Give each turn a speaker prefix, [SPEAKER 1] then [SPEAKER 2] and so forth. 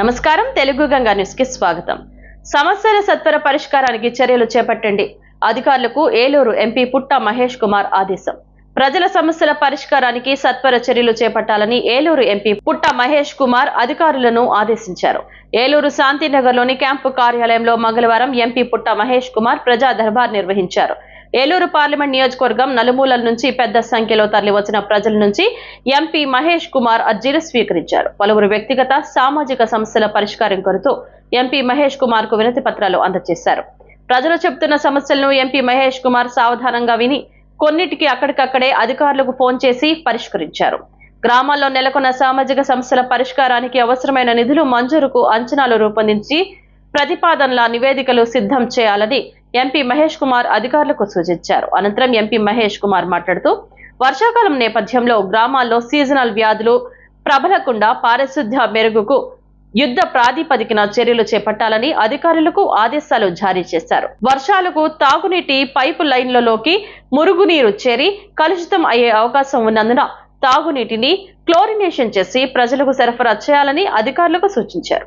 [SPEAKER 1] నమస్కారం. తెలుగు గంగా న్యూస్కి స్వాగతం. సమస్యల సత్వర పరిష్కారానికి చర్యలు చేపట్టండి. అధికారులకు ఏలూరు ఎంపీ పుట్ట మహేష్ కుమార్ ఆదేశం. ప్రజల సమస్యల పరిష్కారానికి సత్వర చర్యలు చేపట్టాలని ఏలూరు ఎంపీ పుట్ట మహేష్ కుమార్ అధికారులను ఆదేశించారు. ఏలూరు శాంతినగర్లోని క్యాంపు కార్యాలయంలో మంగళవారం ఎంపీ పుట్ట మహేష్ కుమార్ ప్రజా దర్బార్ నిర్వహించారు. ఏలూరు పార్లమెంట్ నియోజకవర్గం నలుమూలల నుంచి పెద్ద సంఖ్యలో తరలివచ్చిన ప్రజల నుంచి ఎంపీ మహేష్ కుమార్ అర్జీలు స్వీకరించారు. పలువురు వ్యక్తిగత సామాజిక సమస్యల పరిష్కారం కొరకు ఎంపీ మహేష్ కుమార్కు వినతి పత్రాలు అందజేశారు. ప్రజలు చెబుతున్న సమస్యలను ఎంపీ మహేష్ కుమార్ సావధానంగా విని కొన్నిటికి అక్కడికక్కడే అధికారులకు ఫోన్ చేసి పరిష్కరించారు. గ్రామాల్లో నెలకొన్న సామాజిక సమస్యల పరిష్కారానికి అవసరమైన నిధులు మంజూరుకు అంచనాలు రూపొందించి ప్రతిపాదనల నివేదికలు సిద్ధం చేయాలని ఎంపీ మహేష్ కుమార్ అధికారులకు సూచించారు. అనంతరం ఎంపీ మహేష్ కుమార్ మాట్లాడుతూ వర్షాకాలం నేపథ్యంలో గ్రామాల్లో సీజనల్ వ్యాధులు ప్రబలకుండా పారిశుద్ధ్య మెరుగుకు యుద్ధ ప్రాతిపదికన చర్యలు చేపట్టాలని అధికారులకు ఆదేశాలు జారీ చేశారు. వర్షాలకు తాగునీటి పైపు లైన్లలోకి మురుగునీరు చేరి కలుషితం అయ్యే అవకాశం ఉన్నందున తాగునీటిని క్లోరినేషన్ చేసి ప్రజలకు సరఫరా చేయాలని అధికారులకు సూచించారు.